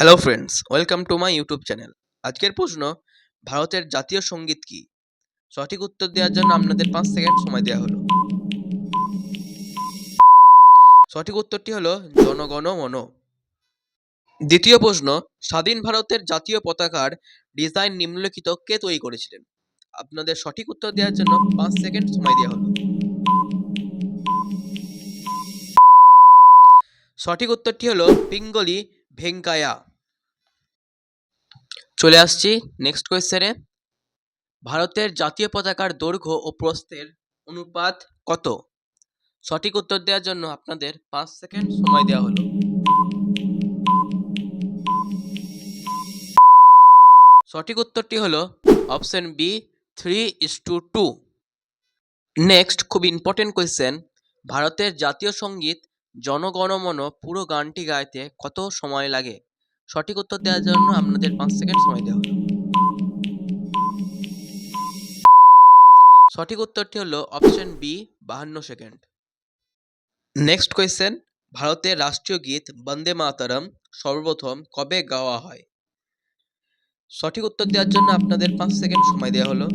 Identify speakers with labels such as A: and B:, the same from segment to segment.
A: Hello friends welcome to my YouTube channel আজকের প্রশ্ন, ভারতের জাতীয় সংগীত কি? সঠিক উত্তর দেওয়ার জন্য আপনাদের পাঁচ সেকেন্ড সময় দেওয়া হলো। সঠিক উত্তরটি হলো জনগণ মন। দ্বিতীয় প্রশ্ন, স্বাধীন ভারতের জাতীয় পতাকার ডিজাইন নিম্নলিখিত কে তৈরি করেছিলেন? আপনাদের সঠিক উত্তর দেওয়ার জন্য পাঁচ সেকেন্ড সময় দেওয়া হলো। সঠিক উত্তরটি হলো পিঙ্গলি ভেঙ্কায়া চলে আসছি নেক্সট কোয়েশ্চেনে ভারতের জাতীয় পতাকার দৈর্ঘ্য ও প্রস্থের অনুপাত কত? সঠিক উত্তর দেওয়ার জন্য আপনাদের পাঁচ সেকেন্ড সময় দেওয়া হলো। সঠিক উত্তরটি হলো option B three is to two next খুব ইম্পর্টেন্ট কোয়েশ্চেন ভারতের জাতীয় সংগীত জনগণমন পুরো গানটি গাইতে কত সময় লাগে? সঠিক উত্তর দেওয়ার জন্য আপনাদের পাঁচ সেকেন্ড সময় দেওয়া হলো। সঠিক উত্তরটি হলো অপশন বি, বাহান্ন সেকেন্ড। নেক্সট কোয়েশ্চেন, ভারতের রাষ্ট্রীয় গীত বন্দে মাতরম সর্বপ্রথম কবে গাওয়া হয়? সঠিক উত্তর দেওয়ার জন্য আপনাদের পাঁচ সেকেন্ড সময় দেওয়া হলো।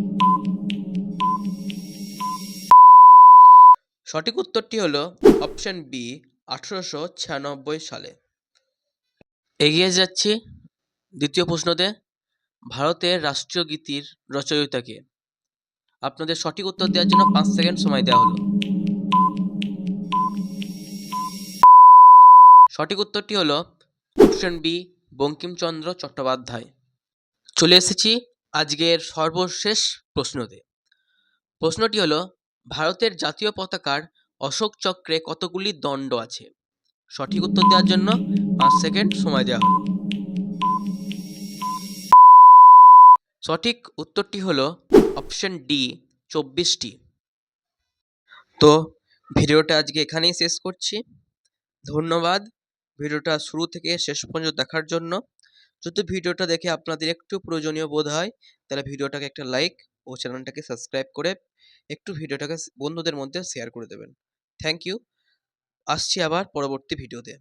A: সঠিক উত্তরটি হলো অপশন বি, আঠারোশো ছিয়ানব্বই সালে। এগিয়ে যাচ্ছি দ্বিতীয় প্রশ্নতে ভারতের রাষ্ট্রীয় গীতির রচয়িতাকে। আপনাদের সঠিক উত্তর দেওয়ার জন্য পাঁচ সেকেন্ড সময় দেওয়া হলো। সঠিক উত্তরটি হলো অপশন বি বঙ্কিমচন্দ্র চট্টোপাধ্যায়। চলে এসেছি আজকের সর্বশেষ প্রশ্নতে। প্রশ্নটি হলো, ভারতের জাতীয় পতাকার অশোক চক্রে কতগুলি দণ্ড আছে? সঠিক উত্তর দেওয়ার জন্য পাঁচ সেকেন্ড সময় দেওয়া সঠিক উত্তরটি হলো অপশন ডি, চব্বিশটি। তো ভিডিওটা আজকে এখানেই শেষ করছি। ধন্যবাদ ভিডিওটা শুরু থেকে শেষ পর্যন্ত দেখার জন্য। যদি ভিডিওটা দেখে আপনাদের একটু প্রয়োজনীয় বোধ হয়, তাহলে ভিডিওটাকে একটা লাইক ও চ্যানেলটাকে সাবস্ক্রাইব করে একটু ভিডিওটাকে বন্ধুদের মধ্যে শেয়ার করে দেবেন। Thank you. আসছি আবার পরবর্তী ভিডিওতে